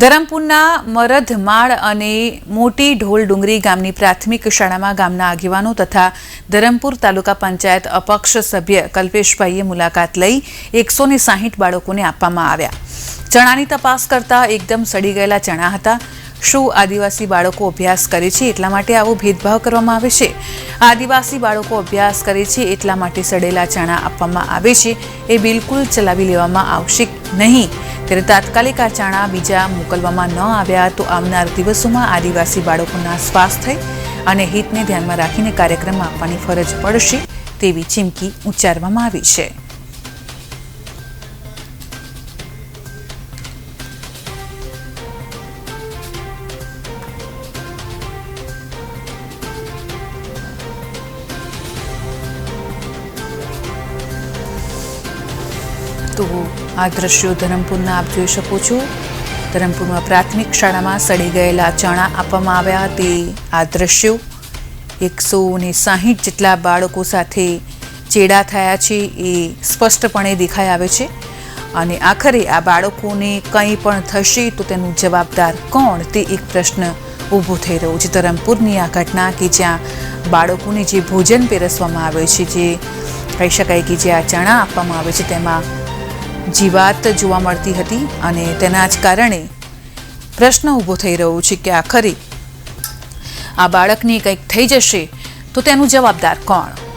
ધરમપુરના મરધમાળ અને મોટી ઢોલ ડુંગરી ગામની પ્રાથમિક શાળામાં ગામના આગેવાનો તથા ધરમપુર તાલુકા પંચાયત અપક્ષ સભ્ય કલ્પેશભાઈએ મુલાકાત લઈ એકસો ને સાહીઠ બાળકોને આપવામાં આવ્યા. ચણાની તપાસ કરતા એકદમ સડી ગયેલા ચણા હતા. શું આદિવાસી બાળકો અભ્યાસ કરે છે એટલા માટે આવો ભેદભાવ કરવામાં આવે છે? આદિવાસી બાળકો અભ્યાસ કરે છે એટલા માટે સડેલા ચણા આપવામાં આવે છે એ બિલકુલ ચલાવી લેવામાં આવશે નહીં. ત્યારે તાત્કાલિક આ ચાણા બીજા મોકલવામાં ન આવ્યા તો આવનાર દિવસોમાં આદિવાસી બાળકોના સ્વાસ્થ્ય અને હિતને ધ્યાનમાં રાખીને કાર્યક્રમ આપવાની ફરજ પડશે તેવી ચીમકી ઉચ્ચારવામાં આવી છે. તો આ દ્રશ્યો ધરમપુરના આપ જોઈ શકો છો. ધરમપુરમાં પ્રાથમિક શાળામાં સડી ગયેલા ચણા આપવામાં આવ્યા. તે આ દ્રશ્યો એકસો ને સાહીઠ જેટલા બાળકો સાથે ચેડા થયા છે એ સ્પષ્ટપણે દેખાઈ આવે છે. અને આખરે આ બાળકોને કંઈ પણ થશે તો તેનું જવાબદાર કોણ તે એક પ્રશ્ન ઊભો થઈ રહ્યો છે. ધરમપુરની આ ઘટના કે જ્યાં બાળકોને જે ભોજન પીરસવામાં આવે છે, જે કહી શકાય કે જે આ ચણા આપવામાં આવે છે, તેમાં જીવાત જોવા મળતી હતી અને તેના જ કારણે પ્રશ્ન ઊભો થઈ રહ્યો છે કે આખરે આ બાળકને કંઈક થઈ જશે તો તેનું જવાબદાર કોણ?